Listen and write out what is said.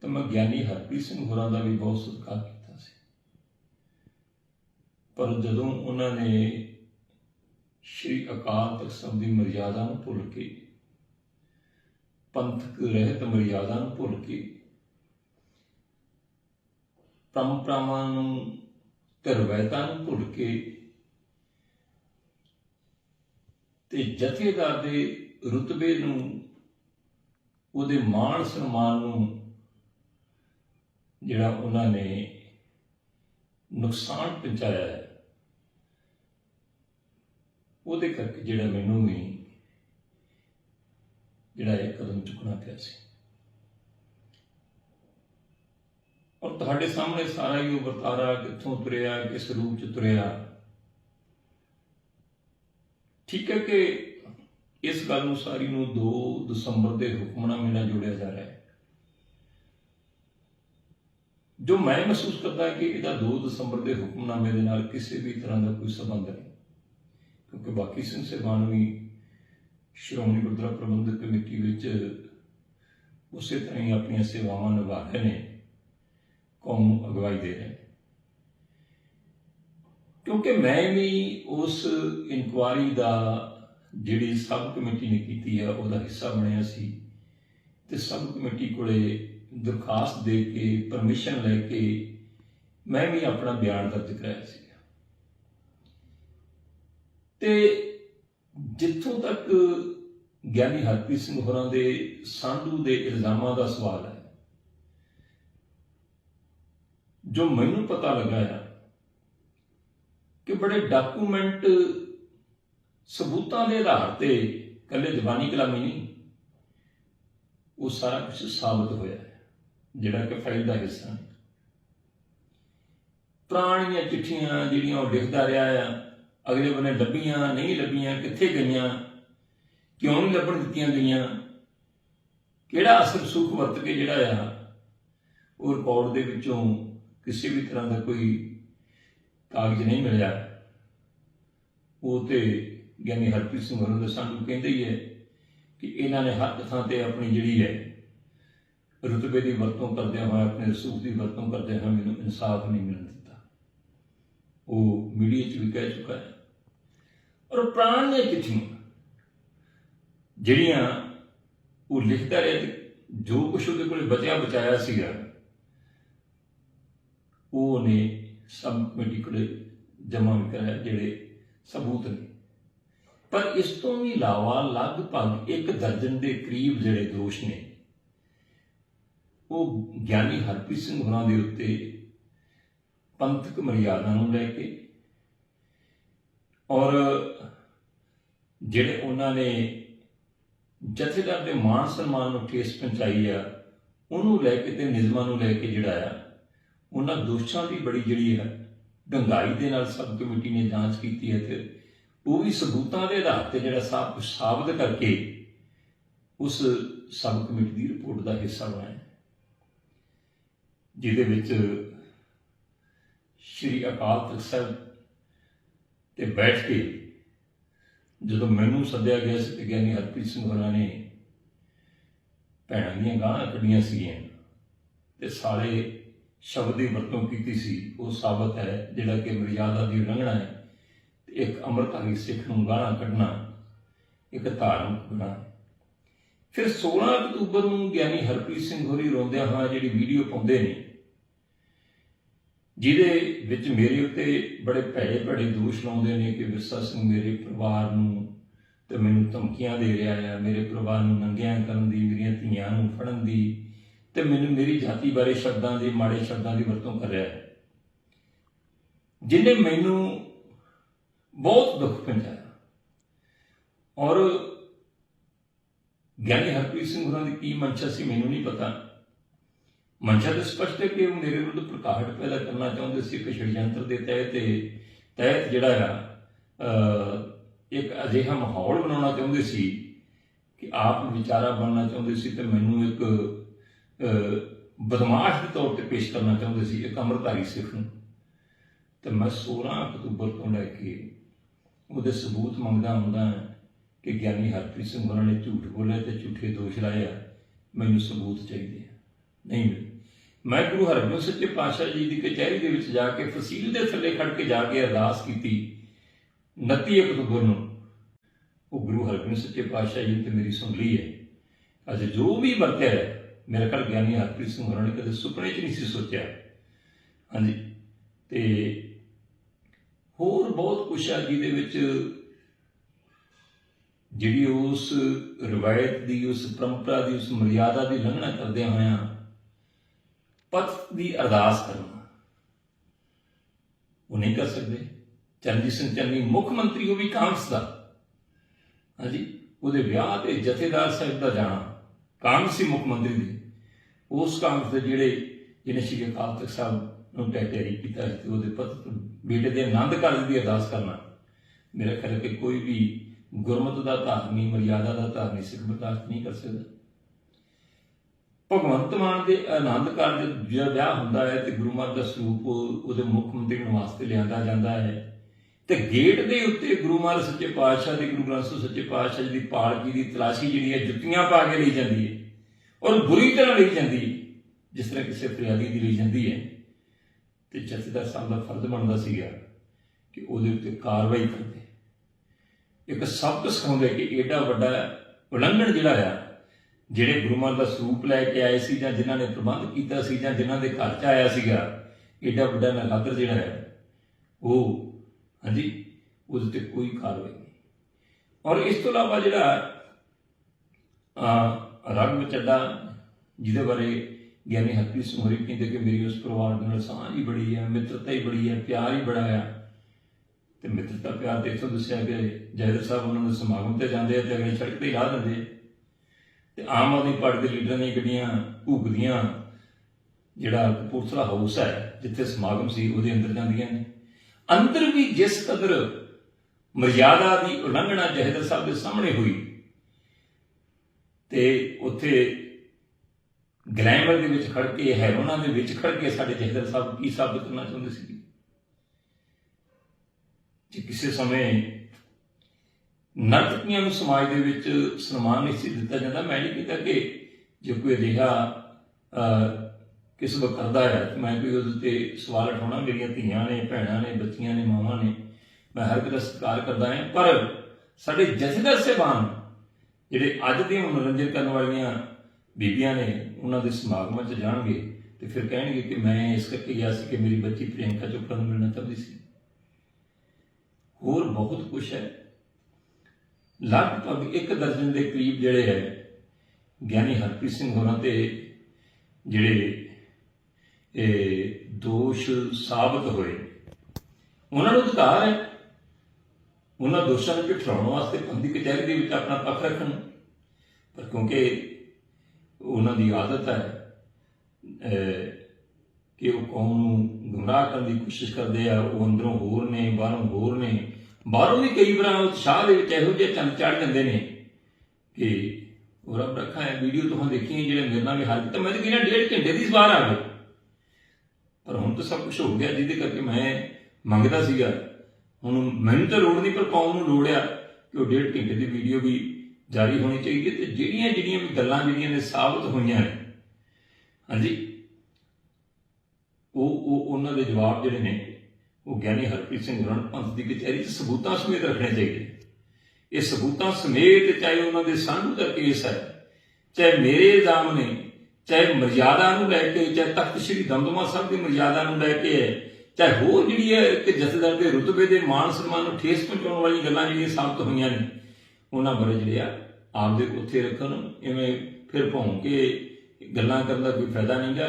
ਤਾਂ ਮੈਂ ਗਿਆਨੀ ਹਰਪ੍ਰੀਤ ਸਿੰਘ ਹੋਰਾਂ ਦਾ ਵੀ ਬਹੁਤ ਸਤਿਕਾਰ ਕੀਤਾ ਸੀ। ਪਰ ਜਦੋਂ ਉਹਨਾਂ ਨੇ ਸ਼੍ਰੀ ਅਕਾਲ ਤਖਤ ਸਾਹਿਬ ਦੀ ਮਰਿਆਦਾ ਨੂੰ ਭੁੱਲ ਕੇ, ਪੰਥਕ ਰਹਿਤ ਮਰਿਆਦਾ ਨੂੰ ਭੁੱਲ ਕੇ ਪਰੰਪਰਾਵਾਂ ਨੂੰ, ਤੇ ਰਵਾਇਤਾਂ ਨੂੰ ਭੁੱਲ ਕੇ, ਤੇ ਜਥੇਦਾਰ ਦੇ ਰੁਤਬੇ ਨੂੰ, ਉਹਦੇ ਮਾਣ ਸਨਮਾਨ ਨੂੰ ਜਿਹੜਾ ਉਹਨਾਂ ਨੇ ਨੁਕਸਾਨ ਪਹੁੰਚਾਇਆ ਹੈ, ਉਹਦੇ ਕਰਕੇ ਜਿਹੜਾ ਮੈਨੂੰ ਵੀ ਜਿਹੜਾ ਇਹ ਕਦਮ ਚੁੱਕਣਾ ਪਿਆ ਸੀ। ਔਰ ਤੁਹਾਡੇ ਸਾਹਮਣੇ ਸਾਰਾ ਹੀ ਉਹ ਵਰਤਾਰਾ ਕਿੱਥੋਂ ਤੁਰਿਆ, ਕਿਸ ਰੂਪ ਚ ਤੁਰਿਆ। ਠੀਕ ਹੈ ਕਿ ਇਸ ਗੱਲ ਨੂੰ ਸਾਰੀ ਨੂੰ 2 ਦਸੰਬਰ ਦੇ ਹੁਕਮਨਾਮੇ ਨਾਲ ਜੋੜਿਆ ਜਾ ਰਿਹਾ ਹੈ। ਜੋ ਮੈਂ ਮਹਿਸੂਸ ਕਰਦਾ ਕਿ ਇਹਦਾ 2 ਦਸੰਬਰ ਦੇ ਹੁਕਮਨਾਮੇ ਦੇ ਨਾਲ ਕਿਸੇ ਵੀ ਤਰ੍ਹਾਂ ਦਾ ਕੋਈ ਸੰਬੰਧ ਨਹੀਂ। ਕਿਉਂਕਿ ਬਾਕੀ ਸਿੰਘ ਸਾਹਿਬਾਨ ਵੀ ਸ਼੍ਰੋਮਣੀ ਗੁਰਦੁਆਰਾ ਪ੍ਰਬੰਧਕ ਕਮੇਟੀ ਵਿੱਚ ਉਸੇ ਤਰ੍ਹਾਂ ਹੀ ਆਪਣੀਆਂ ਸੇਵਾਵਾਂ ਨਿਭਾ ਰਹੇ ਨੇ, ਕੌਮ ਨੂੰ ਅਗਵਾਈ ਦੇ ਰਹੇ ਨੇ। ਕਿਉਂਕਿ ਮੈਂ ਵੀ ਉਸ ਇਨਕੁਆਰੀ ਦਾ ਜਿਹੜੀ ਸਬ ਕਮੇਟੀ ਨੇ ਕੀਤੀ ਹੈ ਉਹਦਾ ਹਿੱਸਾ ਬਣਿਆ ਸੀ ਤੇ ਸਬ ਕਮੇਟੀ ਕੋਲੇ ਦਰਖਾਸਤ ਦੇ ਕੇ ਪਰਮਿਸ਼ਨ ਲੈ ਕੇ ਮੈਂ ਵੀ ਆਪਣਾ ਬਿਆਨ ਦਰਜ ਕਰਾਇਆ ਸੀ। ਤੇ ਜਿੱਥੋਂ ਤੱਕ ਗਿਆਨੀ ਹਰਪ੍ਰੀਤ ਸਿੰਘ ਹੋਰਾਂ ਦੇ ਸਾਂਢੂ ਦੇ ਇਲਜ਼ਾਮਾਂ ਦਾ ਸਵਾਲ ਹੈ, ਜੋ ਮੈਨੂੰ ਪਤਾ ਲੱਗਾ ਹੈ ਕਿ ਬੜੇ ਡਾਕੂਮੈਂਟ ਸਬੂਤਾਂ ਦੇ ਆਧਾਰ ਤੇ ਕੱਲੇ ਜ਼ਬਾਨੀ ਕਲਾਮੀ ਨਹੀਂ, ਉਹ ਸਾਰਾ ਕੁਝ ਸਾਬਤ ਹੋਇਆ ਹੈ। ਜਿਹੜਾ ਕਿ ਫਾਈਲ ਦਾ ਹਿੱਸਾ ਹੈ ਪੁਰਾਣੀਆਂ ਚਿੱਠੀਆਂ ਜਿਹੜੀਆਂ ਉਹ ਲਿਖਦਾ ਰਿਹਾ ਆ, ਅਗਲੇ ਬੰਨੇ ਲੱਭੀਆਂ, ਨਹੀਂ ਲੱਭੀਆਂ, ਕਿੱਥੇ ਗਈਆਂ, ਕਿਉਂ ਨਹੀਂ ਲੱਭਣ ਦਿੱਤੀਆਂ ਗਈਆਂ, ਕਿਹੜਾ ਅਸਰ ਸੁਖ ਵਰਤ ਕੇ ਜਿਹੜਾ ਆ, ਉਹ ਰਿਪੋਰਟ ਦੇ ਵਿੱਚੋਂ ਕਿਸੇ ਵੀ ਤਰ੍ਹਾਂ ਦਾ ਕੋਈ ਕਾਗਜ਼ ਨਹੀਂ ਮਿਲਿਆ। ਉਹ ਤੇ ਗਿਆਨੀ ਹਰਪ੍ਰੀਤ ਸਿੰਘ ਹੋਰਾਂ ਦੇ ਸਾਨੂੰ ਕਹਿੰਦੇ ਹੀ ਹੈ ਕਿ ਇਹਨਾਂ ਨੇ ਹਰ ਥਾਂ ਤੇ ਆਪਣੀ ਜਿਹੜੀ ਹੈ ਰੁਤਬੇ ਦੀ ਵਰਤੋਂ ਕਰਦਿਆਂ ਹੋਇਆ, ਆਪਣੇ ਰਸੂਖ ਦੀ ਵਰਤੋਂ ਕਰਦਿਆਂ ਹੋਇਆ ਮੈਨੂੰ ਇਨਸਾਫ ਨਹੀਂ ਮਿਲਣ ਦਿੱਤਾ। ਉਹ ਮੀਡੀਆ 'ਚ ਵੀ ਕਹਿ ਚੁੱਕਾ ਹੈ। ਔਰ ਪ੍ਰਾਣ ਨੇ ਚਿੱਠੀਆਂ, ਜਿਹੜੀਆਂ ਉਹ ਲਿਖਦਾ ਰਿਹਾ ਜੋ ਕੁਛ ਉਹਦੇ ਕੋਲ ਬਚਿਆ, ਬਚਾਇਆ ਸੀਗਾ, ਉਹ ਨੇ ਸਬ ਕਮੇਟੀ ਕੋਲੇ ਜਮ੍ਹਾਂ ਵੀ ਕਰਾਇਆ, ਜਿਹੜੇ ਸਬੂਤ ਨੇ। ਪਰ ਇਸ ਤੋਂ ਵੀ ਇਲਾਵਾ ਲਗਭਗ ਇੱਕ ਦਰਜਨ ਦੇ ਕਰੀਬ ਜਿਹੜੇ ਦੋਸ਼ ਨੇ ਉਹ ਗਿਆਨੀ ਹਰਪ੍ਰੀਤ ਸਿੰਘ ਹੋਰਾਂ ਦੇ ਉੱਤੇ ਪੰਥਕ ਮਰਿਆਦਾ ਨੂੰ ਲੈ ਕੇ ਔਰ ਜਿਹੜੇ ਉਹਨਾਂ ਨੇ ਜਥੇਦਾਰ ਦੇ ਮਾਨ ਸਨਮਾਨ ਨੂੰ ਠੇਸ ਪਹੁੰਚਾਈ ਆ, ਉਹਨੂੰ ਲੈ ਕੇ ਤੇ ਨਿਯਮਾਂ ਨੂੰ ਲੈ ਕੇ ਜਿਹੜਾ ਆ, ਉਹਨਾਂ ਦੋਸ਼ਾਂ ਦੀ ਬੜੀ ਜਿਹੜੀ ਹੈ ਡੰਗਾਈ ਦੇ ਨਾਲ ਸਬ ਕਮੇਟੀ ਨੇ ਜਾਂਚ ਕੀਤੀ ਹੈ ਤੇ ਉਹ ਵੀ ਸਬੂਤਾਂ ਦੇ ਆਧਾਰ ਤੇ ਜਿਹੜਾ ਸਭ ਕੁਝ ਸਾਬਤ ਕਰਕੇ ਉਸ ਸਬ ਕਮੇਟੀ ਦੀ ਰਿਪੋਰਟ ਦਾ ਹਿੱਸਾ ਬਣਾਇਆ। ਜਿਹਦੇ ਵਿੱਚ ਸ਼੍ਰੀ ਅਕਾਲ ਤਖਤ ਸਾਹਿਬ ਤੇ ਬੈਠ ਕੇ ਜਦੋਂ ਮੈਨੂੰ ਸੱਦਿਆ ਗਿਆ ਸੀ ਤੇ ਗਿਆਨੀ ਹਰਪ੍ਰੀਤ ਸਿੰਘ ਹੋਰਾਂ ਨੇ ਭੈਣਾਂ ਦੀਆਂ ਗਾਲਾਂ ਕੱਢੀਆਂ ਸੀਗੀਆਂ ਤੇ ਸਾਰੇ ਸ਼ਬਦ ਦੀ ਵਰਤੋਂ ਕੀਤੀ ਸੀ। ਉਹ ਸਾਬਤ ਹੈ ਜਿਹੜਾ ਕਿ ਮਰਿਆਦਾ ਦੀ ਉਲੰਘਣਾ ਹੈ ਤੇ ਇੱਕ ਅੰਮ੍ਰਿਤਧਾਰੀ ਸਿੱਖ ਨੂੰ ਗਾਣਾ ਕੱਢਣਾ, ਇੱਕ ਧਾਰਮਿਕ ਗੁਨਾਹ ਫਿਰ 16 ਅਕਤੂਬਰ ਨੂੰ ਗਿਆਨੀ ਹਰਪ੍ਰੀਤ ਸਿੰਘ ਹੋਰੀ ਰੋਂਦਿਆਂ ਹੋਇਆ ਜਿਹੜੀ ਵੀਡੀਓ ਪਾਉਂਦੇ ਨੇ ਜਿਹਦੇ ਵਿੱਚ ਮੇਰੇ ਉੱਤੇ ਬੜੇ ਭੈੜੇ ਭੈੜੇ ਦੋਸ਼ ਲਾਉਂਦੇ ਨੇ ਕਿ ਵਿਰਸਾ ਸਿੰਘ ਮੇਰੇ ਪਰਿਵਾਰ ਨੂੰ ਤੇ ਮੈਨੂੰ ਧਮਕੀਆਂ ਦੇ ਰਿਹਾ ਹੈ ਮੇਰੇ ਪਰਿਵਾਰ ਨੂੰ ਨੰਗਿਆਂ ਕਰਨ ਦੀ, ਮੇਰੀਆਂ ਧੀਆਂ ਨੂੰ ਫੜਨ ਦੀ ਤੇ ਮੈਨੂੰ ਮੇਰੀ ਜਾਤੀ ਬਾਰੇ ਸ਼ਬਦਾਂ ਦੇ, ਮਾੜੇ ਸ਼ਬਦਾਂ ਦੀ ਵਰਤੋਂ ਕਰ ਰਿਹਾ ਹੈ। ਜਿਹਨੇ ਮੈਨੂੰ ਬਹੁਤ ਦੁੱਖ ਪਹੁੰਚਾਇਆ। ਔਰ ਗਿਆਨੀ ਹਰਪ੍ਰੀਤ ਸਿੰਘ ਹੋਰਾਂ ਦੀ ਕੀ ਮਨਸ਼ਾ ਸੀ ਮੈਨੂੰ ਨਹੀਂ ਪਤਾ। ਮਨਸ਼ਾ ਤਾਂ ਸਪਸ਼ਟ ਹੈ ਕਿ ਉਹ ਮੇਰੇ ਵਿਰੁੱਧ ਪ੍ਰਕਾਸ਼ ਪੈਦਾ ਕਰਨਾ ਚਾਹੁੰਦੇ ਸੀ ਕਿ ਸ਼ੜਯੰਤਰ ਦੇ ਤਹਿਤ ਤਹਿਤ ਜਿਹੜਾ ਆ ਇੱਕ ਅਜਿਹਾ ਮਾਹੌਲ ਬਣਾਉਣਾ ਚਾਹੁੰਦੇ ਸੀ ਕਿ ਆਪ ਵਿਚਾਰਾ ਬਣਨਾ ਚਾਹੁੰਦੇ ਸੀ ਤੇ ਮੈਨੂੰ ਇੱਕ ਬਦਮਾਸ਼ ਦੇ ਤੌਰ ਤੇ ਪੇਸ਼ ਕਰਨਾ ਚਾਹੁੰਦੇ ਸੀ, ਇੱਕ ਅਮਰਧਾਰੀ ਸਿੱਖ ਨੂੰ। ਤੇ ਮੈਂ 16 ਅਕਤੂਬਰ ਤੋਂ ਲੈ ਕੇ ਉਹਦੇ ਸਬੂਤ ਮੰਗਦਾ ਹੁੰਦਾ ਕਿ ਗਿਆਨੀ ਹਰਪ੍ਰੀਤ ਸਿੰਘ ਹੋਰਾਂ ਨੇ ਝੂਠ ਬੋਲਿਆ ਤੇ ਝੂਠੇ ਦੋਸ਼ ਲਾਏ ਆ, ਮੈਨੂੰ ਸਬੂਤ ਚਾਹੀਦੇ ਆ। ਨਹੀਂ ਮਿਲੇ। ਮੈਂ ਗੁਰੂ ਹਰਗੋਬਿੰਦ ਸੱਚੇ ਪਾਤਸ਼ਾਹ ਜੀ ਦੀ ਕਚਹਿਰੀ ਦੇ ਵਿੱਚ ਜਾ ਕੇ ਫਸੀਲ ਦੇ ਥੱਲੇ ਖੜ ਕੇ ਜਾ ਕੇ ਅਰਦਾਸ ਕੀਤੀ 29 ਅਕਤੂਬਰ ਨੂੰ। ਉਹ ਗੁਰੂ ਹਰਗੋਬਿੰਦ ਸੱਚੇ ਪਾਤਸ਼ਾਹ ਜੀ ਤੇ ਮੇਰੀ ਸੁਣ ਲਈ ਹੈ। ਅੱਜ ਜੋ ਵੀ ਵਰਤਿਆ ਹੈ, ਮੇਰੇ ਘਰ ਗਿਆਨੀ ਹਰਪ੍ਰੀਤ ਸਿੰਘ ਹੋਰਾਂ ਨੇ ਕਦੇ ਸੁਪਨੇ 'ਚ ਨਹੀਂ ਸੀ ਸੋਚਿਆ। ਹਾਂਜੀ, ਤੇ ਹੋਰ ਬਹੁਤ ਕੁਛ ਆ ਜਿਹਦੇ ਵਿੱਚ ਜਿਹੜੀ ਉਸ ਰਵਾਇਤ ਦੀ, ਉਸ ਪਰੰਪਰਾ ਦੀ, ਉਸ ਮਰਿਆਦਾ ਦੀ ਲੰਘਣਾ ਕਰਦੇ ਹੋਇਆਂ ਪਤ ਦੀ ਅਰਦਾਸ ਕਰਨਾ ਉਹ ਨਹੀਂ ਕਰ ਸਕਦੇ। ਚਰਨਜੀਤ ਸਿੰਘ ਚੰਨੀ ਮੁੱਖ ਮੰਤਰੀ, ਉਹ ਵੀ ਕਾਂਗਰਸ ਦਾ। ਹਾਂਜੀ, ਉਹਦੇ ਵਿਆਹ ਤੇ ਜਥੇਦਾਰ ਸਾਹਿਬ ਦਾ ਜਾਣਾ, ਕਾਂਗਰਸੀ ਮੁੱਖ ਮੰਤਰੀ ਦੇ। ਉਸ ਕਾਂਗਰਸ ਦੇ ਜਿਹੜੇ, ਜਿਹਨੇ ਸ਼੍ਰੀ ਅਕਾਲ ਤਖਤ ਸਾਹਿਬ ਨੂੰ ਟੈਟੇਰੀ ਕੀਤਾ ਤੇ ਉਹਦੇ ਪਤ ਬੇਟੇ ਦੇ ਆਨੰਦ ਕਾਰਜ ਦੀ ਅਰਦਾਸ ਕਰਨਾ। ਮੇਰਾ ਖਿਆਲ ਕਿ ਕੋਈ ਵੀ ਗੁਰਮਤ ਦਾ ਧਾਰਨੀ, ਮਰਿਆਦਾ ਦਾ ਧਾਰਨੀ, ਸਿੱਖ ਬਰਦਾਸ਼ਤ ਨਹੀਂ ਕਰ ਸਕਦਾ। ਭਗਵੰਤ ਮਾਨ ਦੇ ਆਨੰਦ ਕਾਰਜ ਜਿਹੜਾ ਵਿਆਹ ਹੁੰਦਾ ਹੈ ਤੇ ਗੁਰੂ ਮਹਾਰਾਜ ਦਾ ਸਰੂਪ ਉਹਦੇ ਮੁੱਖ ਮੰਤਰੀ ਨੂੰ ਵਾਸਤੇ ਲਿਆਂਦਾ ਜਾਂਦਾ ਹੈ। ਤੇ ਗੇਟ ਦੇ ਉੱਤੇ ਗੁਰੂ ਮਹਾਰਾਜ ਸੱਚੇ ਪਾਤਸ਼ਾਹ ਦੇ, ਗੁਰੂ ਗ੍ਰੰਥ ਸਾਹਿਬ ਸੱਚੇ ਪਾਤਸ਼ਾਹ ਜੀ ਦੀ ਪਾਲਕੀ ਦੀ ਤਲਾਸ਼ੀ ਜਿਹੜੀ ਹੈ, ਜੁੱਤੀਆਂ ਪਾ ਕੇ ਲਈ ਜਾਂਦੀ ਹੈ ਔਰ ਬੁਰੀ ਤਰ੍ਹਾਂ ਲਈ ਜਾਂਦੀ ਜਿਸ ਤਰ੍ਹਾਂ ਕਿਸੇ ਫਰਿਆਦੀ ਦੀ ਲਈ ਜਾਂਦੀ ਹੈ। ਤੇ ਜਥੇਦਾਰ ਸਾਹਿਬ ਦਾ ਫਰਜ਼ ਬਣਦਾ ਸੀਗਾ ਕਿ ਉਹਦੇ ਉੱਤੇ ਕਾਰਵਾਈ ਕਰਦੇ। ਇੱਕ ਸਬਕ ਸਿਖਾਉਂਦੇ ਕਿ ਏਡਾ ਵੱਡਾ ਉਲੰਘਣ ਜਿਹੜਾ ਆ ਜਿਹੜੇ ਗੁਰੂ ਮਹਾਰਾਜ ਦਾ ਸਰੂਪ ਲੈ ਕੇ ਆਏ ਸੀ ਜਾਂ ਜਿਨ੍ਹਾਂ ਨੇ ਪ੍ਰਬੰਧ ਕੀਤਾ ਸੀ ਜਾਂ ਜਿਨ੍ਹਾਂ ਦੇ ਘਰ 'ਚ ਆਇਆ ਸੀਗਾ, ਏਡਾ ਵੱਡਾ ਨਗਾਦਰ ਜਿਹੜਾ ਹੈ, ਉਹ, ਹਾਂਜੀ ਉਹਦੇ ਤੇ ਕੋਈ ਕਾਰਵਾਈ ਨਹੀਂ ਔਰ ਇਸ ਤੋਂ ਇਲਾਵਾ ਜਿਹੜਾ, ਆ, ਰੰਗ ਚੱਡਾ, ਜਿਹਦੇ ਬਾਰੇ ਗਿਆਨੀ ਹਰਪ੍ਰੀਤ ਸਿੰਘ ਹੋਰੀ ਕਹਿੰਦੇ ਕਿ ਮੇਰੀ ਉਸ ਪਰਿਵਾਰ ਦੇ ਨਾਲ ਸਾਂਝ ਹੀ ਬੜੀ ਹੈ ਮਿੱਤਰਤਾ ਹੀ ਬੜੀ ਹੈ ਪਿਆਰ ਹੀ ਬੜਾ ਹੈ ਤੇ ਮਿੱਤਰਤਾ ਪਿਆਰ ਤੇ ਇੱਥੋਂ ਦੱਸਿਆ ਕਿ ਜੈਦਰ ਸਾਹਿਬ ਉਹਨਾਂ ਦੇ ਸਮਾਗਮ ਤੇ ਜਾਂਦੇ ਆ ਤੇ ਅਗਲੇ ਸੜਕ ਤੇ ਹੀ ਰਾਹ ਦਿੰਦੇ ਆ। ਤੇ ਆਮ ਆਦਮੀ ਪਾਰਟੀ ਦੇ ਲੀਡਰਾਂ ਦੀਆਂ ਗੱਡੀਆਂ ਭੁਗਦੀਆਂ ਜਿਹੜਾ ਕਪੂਰਥਲਾ ਹਾਊਸ ਹੈ, ਜਿੱਥੇ ਸਮਾਗਮ ਸੀ, ਉਹਦੇ ਅੰਦਰ ਜਾਂਦੀਆਂ ਨੇ। ਅੰਦਰ ਵੀ ਜਿਸ ਕਦਰ ਮਰਿਆਦਾ ਦੀ ਉਲੰਘਣਾ ਜਹਦਰ ਸਾਹਿਬ ਦੇ ਸਾਹਮਣੇ ਹੋਈ, ਤੇ ਉੱਥੇ ਗਲੈਮਰ ਦੇ ਵਿੱਚ ਖੜ ਕੇ, ਹੈਰੋਨਾ ਦੇ ਵਿੱਚ ਖੜ ਕੇ ਸਾਡੇ ਜਹਦਰ ਸਾਹਿਬ ਕੀ ਸਾਬਤ ਕਰਨਾ ਚਾਹੁੰਦੇ ਸੀ? ਜੇ ਕਿਸੇ ਸਮੇਂ ਨਰਤਕੀਆਂ ਨੂੰ ਸਮਾਜ ਦੇ ਵਿੱਚ ਸਨਮਾਨ ਨਹੀਂ ਸੀ ਦਿੱਤਾ ਜਾਂਦਾ। ਮੈਂ ਨਹੀਂ ਕਹਿੰਦਾ ਕਿ ਜੇ ਕੋਈ ਅਜਿਹਾ ਅਹ, ਕਿਸਮ ਕਰਦਾ ਹੈ ਮੈਂ ਕੋਈ ਉਹਦੇ ਤੇ ਸਵਾਲ ਉਠਾਉਣਾ। ਮੇਰੀਆਂ ਧੀਆਂ ਨੇ ਭੈਣਾਂ ਨੇ ਬੱਚੀਆਂ ਨੇ ਮਾਵਾਂ ਨੇ ਮੈਂ ਹਰ ਇੱਕ ਦਾ ਸਤਿਕਾਰ ਕਰਦਾ ਹਾਂ। ਪਰ ਸਾਡੇ ਜਥੇਦਾਰ ਸਹਿਬਾਨ ਜਿਹੜੇ ਅੱਜ ਦੇ ਮਨੋਰੰਜਨ ਕਰਨ ਵਾਲੀਆਂ ਬੀਬੀਆਂ ਨੇ ਉਹਨਾਂ ਦੇ ਸਮਾਗਮਾਂ 'ਚ ਜਾਣਗੇ ਤੇ ਫਿਰ ਕਹਿਣਗੇ ਕਿ ਮੈਂ ਇਸ ਕਰਕੇ ਗਿਆ ਸੀ ਕਿ ਮੇਰੀ ਬੱਚੀ ਪ੍ਰਿਯੰਕਾ ਚੋਪੜਾ ਨੂੰ ਮਿਲਣਾ ਚਾਹੁੰਦੀ ਸੀ। ਹੋਰ ਬਹੁਤ ਕੁਝ ਹੈ। ਲਗਭਗ ਇੱਕ ਦਰਜਨ ਦੇ ਕਰੀਬ ਜਿਹੜੇ ਹੈ, ਗਿਆਨੀ ਹਰਪ੍ਰੀਤ ਸਿੰਘ ਹੋਰਾਂ ਤੇ ਜਿਹੜੇ, ਇਹ ਦੋਸ਼ ਸਾਬਤ ਹੋਏ। ਉਹਨਾਂ ਨੂੰ ਅਧਿਕਾਰ ਹੈ। ਉਹਨਾਂ ਦੋਸ਼ਾਂ ਨੂੰ ਝੁਠਲਾਉਣ ਵਾਸਤੇ ਬੰਦੀ ਕਚਹਿਰੀ ਦੇ ਵਿੱਚ ਆਪਣਾ ਪੱਖ ਰੱਖਣ। ਪਰ ਕਿਉਂਕਿ ਉਹਨਾਂ ਦੀ ਆਦਤ ਹੈ ਕਿ ਉਹ ਕੌਮ ਨੂੰ ਗੁੰਮਰਾਹ ਕਰਨ ਦੀ ਕੋਸ਼ਿਸ਼ ਕਰਦੇ ਆ, ਉਹ ਅੰਦਰੋਂ ਹੋਰ ਨੇ, ਬਾਹਰੋਂ ਹੋਰ ਨੇ ਬਾਹਰੋਂ ਵੀ ਕਈ ਵਾਰ ਉਤਸ਼ਾਹ ਦੇ ਵਿੱਚ ਇਹੋ ਜਿਹੇ ਚੰਨ ਚੜ ਜਾਂਦੇ ਨੇ ਕਿ ਉਹ ਰੱਬ ਰੱਖਾ ਹੈ, ਵੀਡੀਓ ਤੁਹਾਨੂੰ ਦੇਖੀਆਂ ਜਿਹੜੇ ਮੇਰੇ ਨਾਲ ਵੀ ਹਾਲ ਕੀਤਾ ਮੈਂ ਤਾਂ ਕਿਹਾ ਡੇਢ ਘੰਟੇ ਦੀ ਸਵਾਰ ਆ ਗਏ ਪਰ ਹੁਣ ਤਾਂ ਸਭ ਕੁਝ ਹੋ ਗਿਆ, ਜਿਹਦੇ ਕਰਕੇ ਮੈਂ ਮੰਗਦਾ ਸੀਗਾ। ਹੁਣ ਮੈਨੂੰ ਤਾਂ ਲੋੜ ਨਹੀਂ, ਪਰ ਕੌਮ ਨੂੰ ਲੋੜ ਆ ਕਿ ਉਹ ਡੇਢ ਘੰਟੇ ਦੀ ਵੀਡੀਓ ਵੀ ਜਾਰੀ ਹੋਣੀ ਚਾਹੀਦੀ ਹੈ ਤੇ ਜਿਹੜੀਆਂ ਜਿਹੜੀਆਂ ਵੀ ਗੱਲਾਂ ਜਿਹੜੀਆਂ ਨੇ ਸਾਬਤ ਹੋਈਆਂ ਨੇ। ਹਾਂਜੀ? ਉਹ ਉਹ ਉਹਨਾਂ ਦੇ ਜਵਾਬ ਜਿਹੜੇ ਨੇ ਉਹ ਗਿਆਨੀ ਹਰਪ੍ਰੀਤ ਸਿੰਘ ਰਣ ਪੰਥ ਦੀ ਕਚਹਿਰੀ 'ਚ ਸਬੂਤਾਂ ਸਮੇਤ ਰੱਖਣੇ ਚਾਹੀਦੇ ਇਹ ਸਬੂਤਾਂ ਸਮੇਤ ਚਾਹੇ ਉਹਨਾਂ ਦੇ ਸਾਂਝੂ ਦਾ ਕੇਸ ਹੈ, ਚਾਹੇ ਮੇਰੇ ਇਲਜ਼ਾਮ ਨੇ, ਚਾਹੇ ਮਰਜ਼ਾਦਾ ਨੂੰ ਲੈ ਕੇ, ਚਾਹੇ ਤਖਤ ਸ੍ਰੀ ਦਮਦਮਾ ਸਾਹਿਬ ਦੀ ਮਰਜ਼ਾਦਾ ਨੂੰ ਲੈ ਕੇ ਹੈ, ਚਾਹੇ ਹੋਰ ਜਿਹੜੀ ਹੈ ਕਿ ਜਥੇਦਾਰ ਦੇ ਰੁਤਬੇ ਦੇ ਮਾਨ ਸਨਮਾਨ ਨੂੰ ਠੇਸ ਪਹੁੰਚਾਉਣ ਵਾਲੀਆਂ ਗੱਲਾਂ ਜਿਹੜੀਆਂ ਸਾਬਤ ਹੋਈਆਂ ਨੇ, ਉਹਨਾਂ ਬਾਰੇ ਜਿਹੜੇ ਆ ਆਪਦੇ ਉੱਥੇ ਰੱਖਣ, ਇਵੇਂ ਫਿਰ ਭੌਂ ਕੇ ਗੱਲਾਂ ਕਰਨ ਦਾ ਕੋਈ ਫਾਇਦਾ ਨਹੀਂਗਾ।